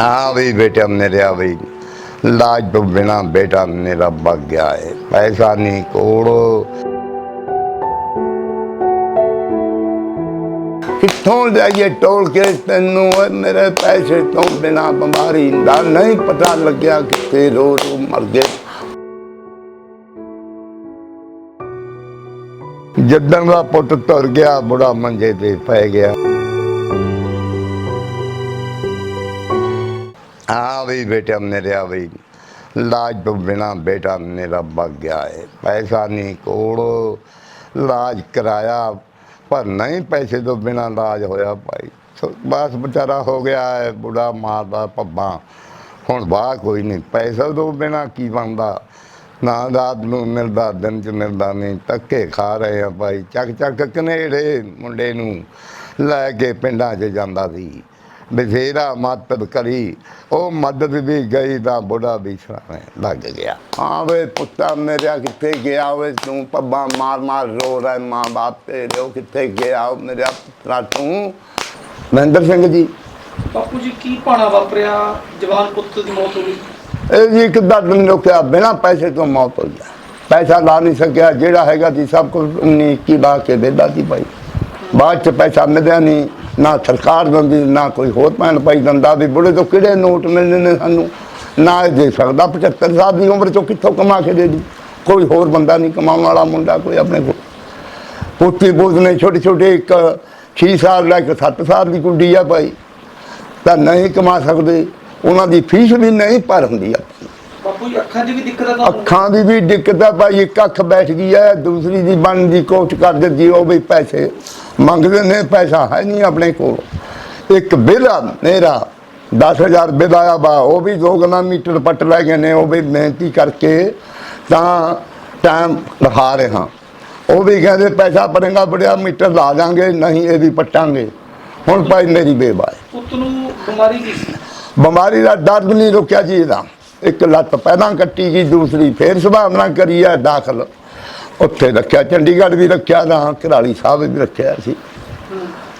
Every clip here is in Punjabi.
ਆਵੇ ਬੇਟਾ ਮੇਰੇ ਆਵੇ। ਲਾਜ ਤੋਂ ਬਿਨਾ ਬੇਟਾ ਮੇਰਾ ਭੱਗ ਗਿਆ ਹੈ ਪੈਸਾ ਨਹੀਂ ਕੋੜੋ। ਕਿੱਥੋਂ ਲਿਆਈਏ ਟੋਲ ਕੇ ਤੈਨੂੰ? ਓਏ ਮੇਰੇ ਪੈਸੇ ਤੋਂ ਬਿਨਾ ਬਿਮਾਰੀ ਦਾ ਨਹੀਂ ਪਤਾ ਲੱਗਿਆ ਕਿਤੇ ਰੋ ਰੋ ਮਰ ਗਏ। ਜੱਦਨ ਦਾ ਪੁੱਤ ਤੁਰ ਗਿਆ, ਬੁੜਾ ਮੰਜੇ ਤੇ ਪੈ ਗਿਆ। हाँ भाई बेटा मेरा भाई लाज तो बिना बेटा मेरा बग गया है पैसा नहीं कोड़ो इलाज कराया पर नहीं पैसे तो बिना इलाज होया भाई तो बस बेचारा हो गया है बुढ़ा मारदा पब्बा ਹੁਣ ਬਾਹ ਕੋਈ ਨਹੀਂ ਪੈਸਾ ਤੋਂ ਬਿਨਾ ਕੀ ਬਣਦਾ ਨਾ ਰਾਤ ਨੂੰ ਮਿਲਦਾ ਦਿਨ ਚ ਮਿਲਦਾ ਨਹੀਂ ਧੱਕੇ ਖਾ ਰਹੇ ਆ ਭਾਈ ਚੱਕ ਚੱਕ ਕਨੇੜੇ ਮੁੰਡੇ ਨੂੰ ਲੈ ਕੇ ਪਿੰਡਾਂ 'ਚ ਜਾਂਦਾ ਸੀ ਬਥੇਰਾ ਮਦਦ ਕਰੀ ਉਹ ਮਦਦ ਵੀ ਗਈ ਤਾਂ ਬੁੜਾ ਵੀ ਸਰਾਣੇ ਲੱਗ ਗਿਆ। ਹਾਂ ਵੇ ਪੁੱਤਾ ਮੇਰਾ ਕਿੱਥੇ ਗਿਆ? ਵੇ ਤੂੰ ਪੱਬਾ ਮਾਰ ਮਾਰ ਰੋ ਰਿਹਾ ਮਾਂ ਬਾਪ ਤੇਰੇ ਉਹ ਕਿੱਥੇ ਗਿਆ? ਮੇਰਾ ਪੁੱਤਰਾ ਤੂੰ? ਮਹਿੰਦਰ ਸਿੰਘ ਜੀ। ਬਾਪੂ ਜੀ ਕੀ ਪਾਣਾ ਵਾਪਰਿਆ? ਜਵਾਨ ਪੁੱਤ ਦੀ ਮੌਤ ਹੋ ਗਈ। ਇਹ ਜੀ ਇੱਕ ਦਰਦ ਰੁਕਿਆ ਬਿਨਾ ਪੈਸੇ ਤੋਂ ਮੌਤ ਹੋ ਗਿਆ। ਪੈਸਾ ਲਾ ਨਹੀਂ ਸਕਿਆ ਜਿਹੜਾ ਹੈਗਾ ਸੀ ਸਭ ਕੁਝ ਉਨੀ ਕੀ ਲਾ ਕੇ ਦੇਦਾ ਸੀ ਭਾਈ। ਬਾਅਦ ਚ ਪੈਸਾ ਮਿਲਿਆ ਨਹੀਂ। ਨਾ ਸਰਕਾਰ ਦਿੰਦੀ ਨਾ ਕੋਈ ਹੋਰ ਭੈਣ ਭਾਈ ਦਿੰਦਾ ਵੀ ਬੁੜੇ ਤੋਂ ਕਿਹੜੇ ਨੋਟ ਮਿਲਣੇ ਨੇ ਸਾਨੂੰ? ਨਾ ਇਹ ਦੇ ਸਕਦਾ 75 ਸਾਲ ਦੀ ਉਮਰ ਚੋਂ ਕਿੱਥੋਂ ਕਮਾ ਕੇ ਦੇ ਦੀ ਕੋਈ ਹੋਰ ਬੰਦਾ ਨਹੀਂ ਕਮਾਉਣ ਵਾਲਾ ਮੁੰਡਾ ਕੋਈ ਆਪਣੇ ਕੋਲ। ਪੋਤੀ ਬੋਝ ਨੇ ਛੋਟੇ ਛੋਟੇ ਇੱਕ 6 ਸਾਲ ਦਾ ਇੱਕ 7 ਸਾਲ ਦੀ ਕੁੜੀ ਆ ਭਾਈ। ਤਾਂ ਨਹੀਂ ਕਮਾ ਸਕਦੇ। ਉਹਨਾਂ ਦੀ ਫੀਸ ਵੀ ਨਹੀਂ ਭਰ ਹੁੰਦੀ ਆ ਬਾਪੂ ਜੀ ਅੱਖਾਂ 'ਚ ਵੀ ਦਿੱਕਤ ਆ ਅੱਖਾਂ ਦੀ ਵੀ ਦਿੱਕਤ ਆ ਭਾਈ। ਇੱਕ ਅੱਖ ਬੈਠ ਗਈ ਹੈ ਦੂਸਰੀ ਦੀ ਬਣਨ ਦੀ ਕੋਸ਼ਿਸ਼ ਕਰ ਦਿੱਤੀ ਉਹ ਵੀ ਪੈਸੇ। ਮੰਗਦੇ ਨੇ ਪੈਸਾ ਹੈ ਨਹੀਂ ਆਪਣੇ ਕੋਲ। ਇੱਕ ਬਿੱਲ ਮੇਰਾ 10000 ਬਿੱਲ ਆਇਆ ਬਾ ਉਹ ਵੀ ਦੋ ਗਣਾ ਮੀਟਰ ਪੱਟ ਲੈ ਗਏ ਨੇ ਉਹ ਵੀ ਮਿਹਨਤੀ ਕਰਕੇ ਤਾਂ ਟਾਈਮ ਲਹਾ ਰਹੇ। ਹਾਂ ਉਹ ਵੀ ਕਹਿੰਦੇ ਪੈਸਾ ਭਰੇਗਾ ਬੜਿਆ ਮੀਟਰ ਲਾ ਦਾਂਗੇ ਨਹੀਂ ਇਹ ਵੀ ਪੱਟਾਂਗੇ। ਹੁਣ ਭਾਈ ਮੇਰੀ ਬੇਬਾ ਹੈ ਪੁੱਤ ਨੂੰ ਬਿਮਾਰੀ ਕੀ ਸੀ? ਬਿਮਾਰੀ ਦਾ ਦਰਦ ਨਹੀਂ ਰੁਕਿਆ ਜੀ ਇਹਦਾ। ਇੱਕ ਲੱਤ ਪਹਿਲਾਂ ਕੱਟੀ ਗਈ ਦੂਸਰੀ ਫੇਰ ਸੁਭਾਵਨਾ ਕਰੀ ਆ ਦਾਖਲ। ਉੱਥੇ ਰੱਖਿਆ ਚੰਡੀਗੜ੍ਹ ਵੀ ਰੱਖਿਆ ਨਾ ਘਰਾਲੀ ਸਾਹਿਬ ਵੀ ਰੱਖਿਆ ਸੀ।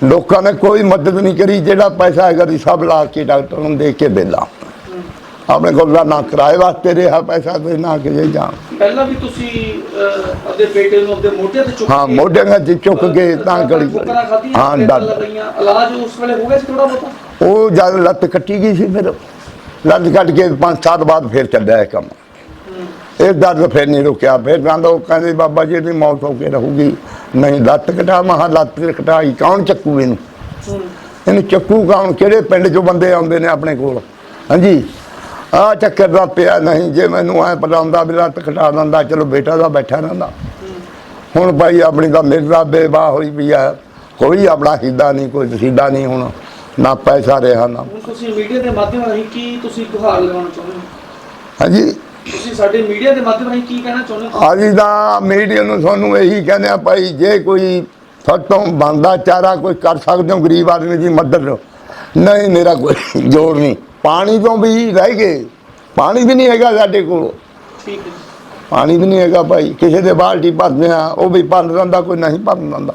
ਲੋਕਾਂ ਨੇ ਕੋਈ ਮਦਦ ਨਹੀਂ ਕਰੀ ਜਿਹੜਾ ਪੈਸਾ ਹੈਗਾ ਸੀ ਸਭ ਲਾ ਕੇ ਡਾਕਟਰ ਨੂੰ ਦੇ ਕੇ ਬੇਲਾ ਆਪਣੇ ਕੋਲ ਦਾ ਨਾ ਕਿਰਾਏ ਵਾਸਤੇ ਰਿਹਾ ਪੈਸਾ ਤੇ ਨਾ ਕਿ ਜਾਂ ਪਹਿਲਾਂ ਵੀ ਤੁਸੀਂ ਆਪਦੇ ਬੇਟੇ ਨੂੰ ਆਪਦੇ ਮੋਢੇ ਤੇ ਚੁੱਕ ਹਾਂ ਮੋਢਿਆਂ 'ਚ ਚੁੱਕ ਕੇ ਤਾਂ ਗਲੀ ਹਾਂ ਡਰ। ਇਲਾਜ ਉਸ ਵੇਲੇ ਹੋ ਗਿਆ ਸੀ ਥੋੜਾ ਬਹੁਤਾ? ਉਹ ਜਦ ਲੱਤ ਕੱਟੀ ਗਈ ਸੀ ਫਿਰ ਲੱਤ ਕੱਟ ਕੇ ਪੰਜ ਸਾਲ ਬਾਅਦ ਫਿਰ ਚੱਲਿਆ ਇਹ ਕੰਮ। ਇਹ ਦਰਦ ਫਿਰ ਨਹੀਂ ਰੁਕਿਆ। ਫਿਰ ਕਹਿੰਦਾ ਉਹ ਕਹਿੰਦੇ ਬਾਬਾ ਜੀ ਦੀ ਮੌਤ ਹੋ ਕੇ ਰਹੂਗੀ। ਨਹੀਂ ਲੱਤ ਕਟਾ ਮਹਾ ਲੱਤ ਕਟਾਈ ਕੌਣ ਚੱਕੂ ਇਹਨੂੰ? ਇਹਨੂੰ ਚੱਕੂ ਕੌਣ ਕਿਹੜੇ ਪਿੰਡ ਚੋਂ ਬੰਦੇ ਆਉਂਦੇ ਨੇ ਆਪਣੇ ਕੋਲ? ਹਾਂਜੀ? ਆ ਚੱਕਰ ਦਾ ਪਿਆ ਨਹੀਂ ਜੇ ਮੈਨੂੰ ਐ ਪਤਾ ਹੁੰਦਾ ਵੀ ਲੱਤ ਕਟਾ ਦਿੰਦਾ ਚਲੋ ਬੇਟਾ ਦਾ ਬੈਠਾ ਰਹਿੰਦਾ। ਹੁਣ ਭਾਈ ਆਪਣੀ ਤਾਂ ਮਿਰਜ਼ਾ ਬੇਵਾਹ ਹੋਈ ਪਈ ਆ। ਕੋਈ ਆਪਣਾ ਹਿੱਦਾ ਨਹੀਂ ਕੋਈ ਵਸੀਲਾ ਨਹੀਂ ਹੁਣ। ਨਾ ਪੈਸਾ ਰਿਹਾ ਨਾ। ਤੁਸੀਂ ਮੀਡੀਆ ਦੇ ਮਾਧਿਅਮ ਰਾਹੀਂ ਕੀ ਤੁਸੀਂ ਗੁਹਾਰ ਲਗਾਉਣਾ ਚਾਹੁੰਦੇ ਹੋ? ਹਾਂਜੀ ਸਾਡੇ ਮੀਡੀਆ ਦੇ ਮਾਧਿਅਮ ਰਾਹੀਂ ਕੀ ਕਹਿਣਾ ਚਾਹੁੰਦੇ ਹੋ? ਅਸੀਂ ਤਾਂ ਮੀਡੀਆ ਨੂੰ ਤੁਹਾਨੂੰ ਇਹੀ ਕਹਿੰਦੇ ਆ ਭਾਈ ਜੇ ਕੋਈ ਤੁਹਾਤੋਂ ਬੰਦਾ ਚਾਰਾ ਕੋਈ ਕਰ ਸਕਦੇ ਹੋ ਗਰੀਬ ਆਦਮੀ ਦੀ ਮਦਦ ਨਹੀਂ ਮੇਰਾ ਕੋਈ ਜੋਰ ਨਹੀਂ। ਪਾਣੀ ਤੋਂ ਵੀ ਰਹਿ ਗਏ। ਪਾਣੀ ਵੀ ਨਹੀਂ ਹੈਗਾ ਸਾਡੇ ਕੋਲ। ਠੀਕ ਹੈ ਜੀ। ਪਾਣੀ ਵੀ ਨਹੀਂ ਹੈਗਾ ਭਾਈ। ਕਿਸੇ ਦੇ ਬਾਲਟੀ ਭਰਦੇ ਆ ਉਹ ਵੀ ਭਰ ਦਿੰਦਾ ਕੋਈ ਨਹੀਂ ਭਰ ਦਿੰਦਾ।